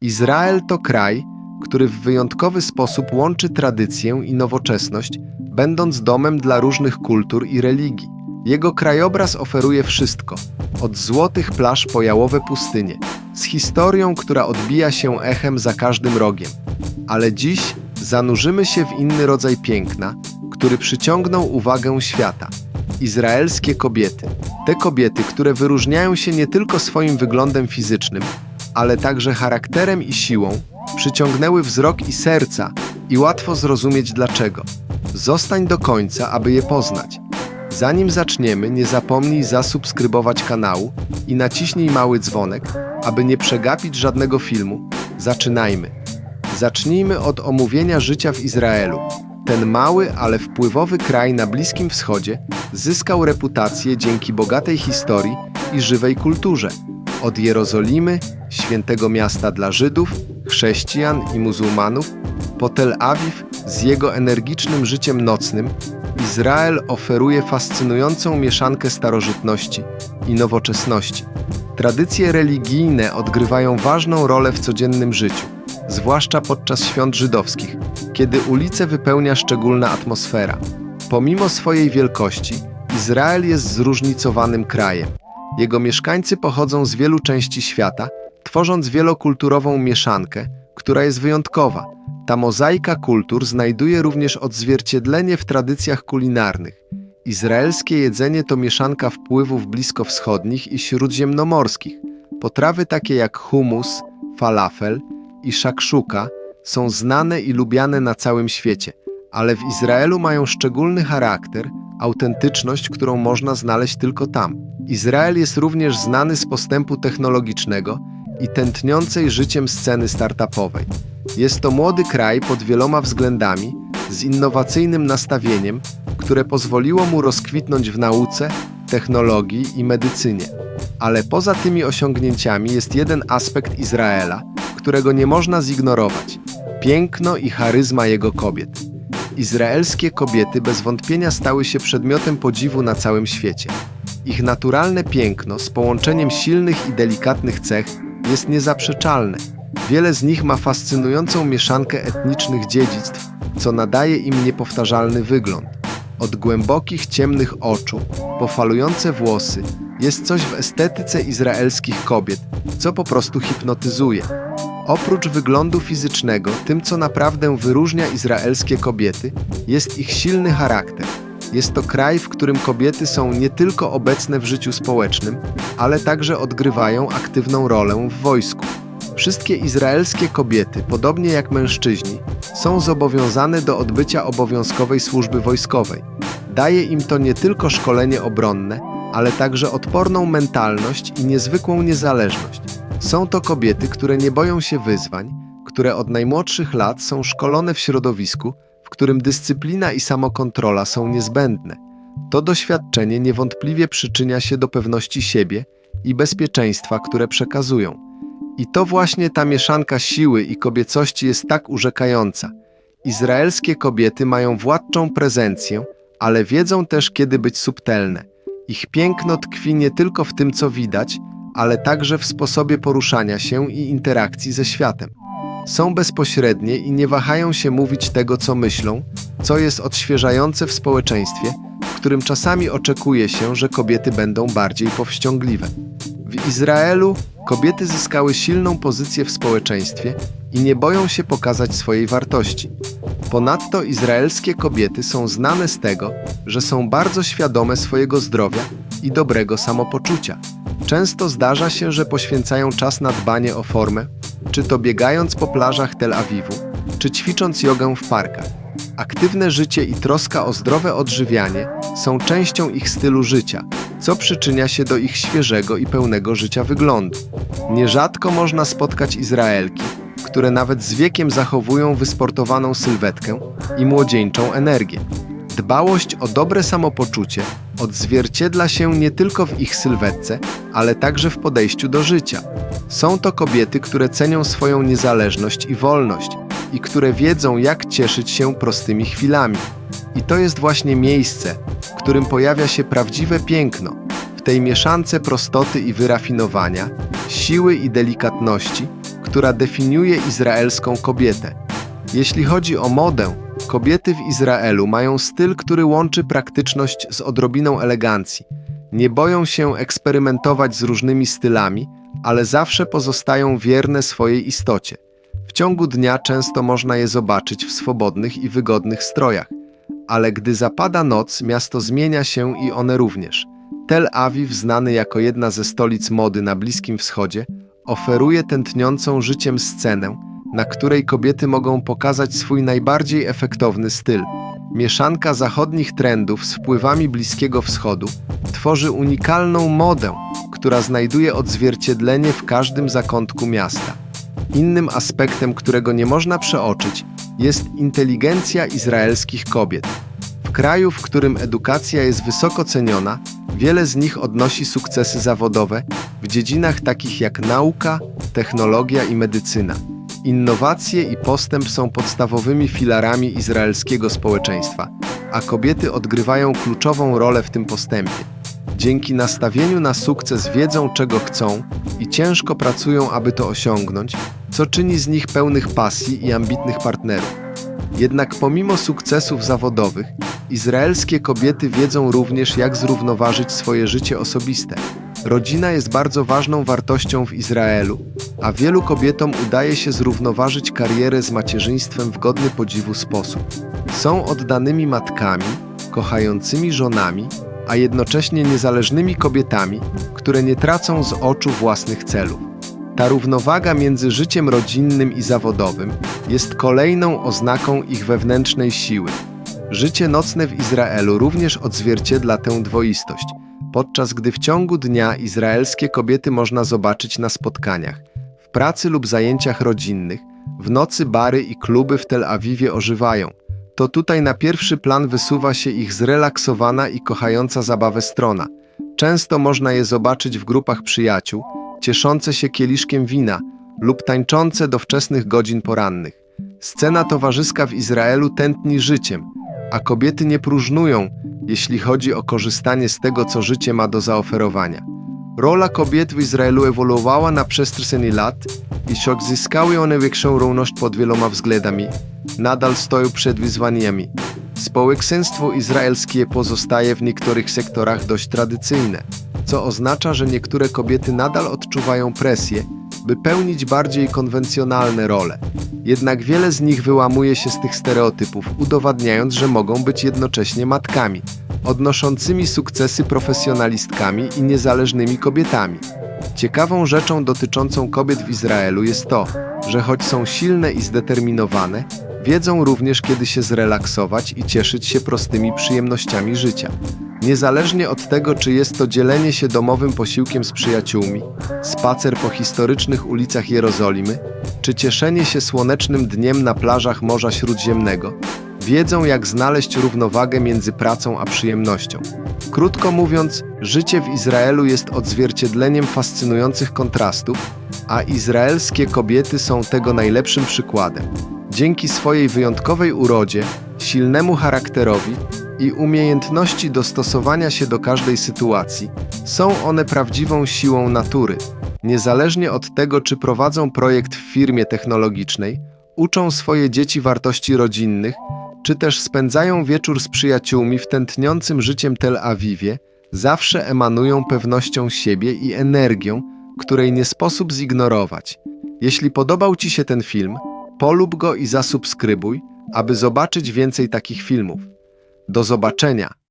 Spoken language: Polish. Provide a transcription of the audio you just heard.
Izrael to kraj, który w wyjątkowy sposób łączy tradycję i nowoczesność, będąc domem dla różnych kultur i religii. Jego krajobraz oferuje wszystko, od złotych plaż po jałowe pustynie, z historią, która odbija się echem za każdym rogiem. Ale dziś zanurzymy się w inny rodzaj piękna, który przyciągnął uwagę świata. Izraelskie kobiety. Te kobiety, które wyróżniają się nie tylko swoim wyglądem fizycznym, ale także charakterem i siłą, przyciągnęły wzrok i serca i łatwo zrozumieć dlaczego. Zostań do końca, aby je poznać. Zanim zaczniemy, nie zapomnij zasubskrybować kanału i naciśnij mały dzwonek, aby nie przegapić żadnego filmu. Zaczynajmy. Zacznijmy od omówienia życia w Izraelu. Ten mały, ale wpływowy kraj na Bliskim Wschodzie zyskał reputację dzięki bogatej historii i żywej kulturze. Od Jerozolimy, świętego miasta dla Żydów, chrześcijan i muzułmanów, po Tel Awiw z jego energicznym życiem nocnym, Izrael oferuje fascynującą mieszankę starożytności i nowoczesności. Tradycje religijne odgrywają ważną rolę w codziennym życiu, zwłaszcza podczas świąt żydowskich, kiedy ulice wypełnia szczególna atmosfera. Pomimo swojej wielkości, Izrael jest zróżnicowanym krajem. Jego mieszkańcy pochodzą z wielu części świata, tworząc wielokulturową mieszankę, która jest wyjątkowa. Ta mozaika kultur znajduje również odzwierciedlenie w tradycjach kulinarnych. Izraelskie jedzenie to mieszanka wpływów bliskowschodnich i śródziemnomorskich. Potrawy takie jak hummus, falafel i szakszuka są znane i lubiane na całym świecie, ale w Izraelu mają szczególny charakter, autentyczność, którą można znaleźć tylko tam. Izrael jest również znany z postępu technologicznego i tętniącej życiem sceny startupowej. Jest to młody kraj pod wieloma względami, z innowacyjnym nastawieniem, które pozwoliło mu rozkwitnąć w nauce, technologii i medycynie. Ale poza tymi osiągnięciami jest jeden aspekt Izraela, którego nie można zignorować piękno i charyzma jego kobiet. Izraelskie kobiety bez wątpienia stały się przedmiotem podziwu na całym świecie. Ich naturalne piękno z połączeniem silnych i delikatnych cech jest niezaprzeczalne. Wiele z nich ma fascynującą mieszankę etnicznych dziedzictw, co nadaje im niepowtarzalny wygląd. Od głębokich, ciemnych oczu, po falujące włosy, jest coś w estetyce izraelskich kobiet, co po prostu hipnotyzuje. Oprócz wyglądu fizycznego, tym co naprawdę wyróżnia izraelskie kobiety, jest ich silny charakter. Jest to kraj, w którym kobiety są nie tylko obecne w życiu społecznym, ale także odgrywają aktywną rolę w wojsku. Wszystkie izraelskie kobiety, podobnie jak mężczyźni, są zobowiązane do odbycia obowiązkowej służby wojskowej. Daje im to nie tylko szkolenie obronne, ale także odporną mentalność i niezwykłą niezależność. Są to kobiety, które nie boją się wyzwań, które od najmłodszych lat są szkolone w środowisku, którym dyscyplina i samokontrola są niezbędne. To doświadczenie niewątpliwie przyczynia się do pewności siebie i bezpieczeństwa, które przekazują. I to właśnie ta mieszanka siły i kobiecości jest tak urzekająca. Izraelskie kobiety mają władczą prezencję, ale wiedzą też, kiedy być subtelne. Ich piękno tkwi nie tylko w tym, co widać, ale także w sposobie poruszania się i interakcji ze światem. Są bezpośrednie i nie wahają się mówić tego, co myślą, co jest odświeżające w społeczeństwie, w którym czasami oczekuje się, że kobiety będą bardziej powściągliwe. W Izraelu kobiety zyskały silną pozycję w społeczeństwie i nie boją się pokazać swojej wartości. Ponadto izraelskie kobiety są znane z tego, że są bardzo świadome swojego zdrowia i dobrego samopoczucia. Często zdarza się, że poświęcają czas na dbanie o formę, czy to biegając po plażach Tel Awiwu, czy ćwicząc jogę w parkach. Aktywne życie i troska o zdrowe odżywianie są częścią ich stylu życia, co przyczynia się do ich świeżego i pełnego życia wyglądu. Nierzadko można spotkać Izraelki, które nawet z wiekiem zachowują wysportowaną sylwetkę i młodzieńczą energię. Dbałość o dobre samopoczucie odzwierciedla się nie tylko w ich sylwetce, ale także w podejściu do życia. Są to kobiety, które cenią swoją niezależność i wolność i które wiedzą, jak cieszyć się prostymi chwilami. I to jest właśnie miejsce, w którym pojawia się prawdziwe piękno, w tej mieszance prostoty i wyrafinowania, siły i delikatności, która definiuje izraelską kobietę. Jeśli chodzi o modę, kobiety w Izraelu mają styl, który łączy praktyczność z odrobiną elegancji. Nie boją się eksperymentować z różnymi stylami, ale zawsze pozostają wierne swojej istocie. W ciągu dnia często można je zobaczyć w swobodnych i wygodnych strojach, ale gdy zapada noc, miasto zmienia się i one również. Tel Awiw, znany jako jedna ze stolic mody na Bliskim Wschodzie, oferuje tętniącą życiem scenę, na której kobiety mogą pokazać swój najbardziej efektowny styl. Mieszanka zachodnich trendów z wpływami Bliskiego Wschodu tworzy unikalną modę, która znajduje odzwierciedlenie w każdym zakątku miasta. Innym aspektem, którego nie można przeoczyć, jest inteligencja izraelskich kobiet. W kraju, w którym edukacja jest wysoko ceniona, wiele z nich odnosi sukcesy zawodowe w dziedzinach takich jak nauka, technologia i medycyna. Innowacje i postęp są podstawowymi filarami izraelskiego społeczeństwa, a kobiety odgrywają kluczową rolę w tym postępie. Dzięki nastawieniu na sukces wiedzą, czego chcą i ciężko pracują, aby to osiągnąć, co czyni z nich pełnych pasji i ambitnych partnerów. Jednak pomimo sukcesów zawodowych, izraelskie kobiety wiedzą również, jak zrównoważyć swoje życie osobiste. Rodzina jest bardzo ważną wartością w Izraelu, a wielu kobietom udaje się zrównoważyć karierę z macierzyństwem w godny podziwu sposób. Są oddanymi matkami, kochającymi żonami, a jednocześnie niezależnymi kobietami, które nie tracą z oczu własnych celów. Ta równowaga między życiem rodzinnym i zawodowym jest kolejną oznaką ich wewnętrznej siły. Życie nocne w Izraelu również odzwierciedla tę dwoistość, podczas gdy w ciągu dnia izraelskie kobiety można zobaczyć na spotkaniach, w pracy lub zajęciach rodzinnych, w nocy bary i kluby w Tel Awiwie ożywają. To tutaj na pierwszy plan wysuwa się ich zrelaksowana i kochająca zabawę strona. Często można je zobaczyć w grupach przyjaciół, cieszące się kieliszkiem wina lub tańczące do wczesnych godzin porannych. Scena towarzyska w Izraelu tętni życiem, a kobiety nie próżnują, jeśli chodzi o korzystanie z tego, co życie ma do zaoferowania. Rola kobiet w Izraelu ewoluowała na przestrzeni lat i choć zyskały one większą równość pod wieloma względami, nadal stoją przed wyzwaniami. Społeczeństwo izraelskie pozostaje w niektórych sektorach dość tradycyjne, co oznacza, że niektóre kobiety nadal odczuwają presję, by pełnić bardziej konwencjonalne role. Jednak wiele z nich wyłamuje się z tych stereotypów, udowadniając, że mogą być jednocześnie matkami, odnoszącymi sukcesy profesjonalistkami i niezależnymi kobietami. Ciekawą rzeczą dotyczącą kobiet w Izraelu jest to, że choć są silne i zdeterminowane, wiedzą również kiedy się zrelaksować i cieszyć się prostymi przyjemnościami życia. Niezależnie od tego, czy jest to dzielenie się domowym posiłkiem z przyjaciółmi, spacer po historycznych ulicach Jerozolimy, czy cieszenie się słonecznym dniem na plażach Morza Śródziemnego, wiedzą jak znaleźć równowagę między pracą a przyjemnością. Krótko mówiąc, życie w Izraelu jest odzwierciedleniem fascynujących kontrastów, a izraelskie kobiety są tego najlepszym przykładem. Dzięki swojej wyjątkowej urodzie, silnemu charakterowi i umiejętności dostosowania się do każdej sytuacji, są one prawdziwą siłą natury. Niezależnie od tego, czy prowadzą projekt w firmie technologicznej, uczą swoje dzieci wartości rodzinnych, czy też spędzają wieczór z przyjaciółmi w tętniącym życiem Tel Awiwie, zawsze emanują pewnością siebie i energią, której nie sposób zignorować. Jeśli podobał Ci się ten film, polub go i zasubskrybuj, aby zobaczyć więcej takich filmów. Do zobaczenia!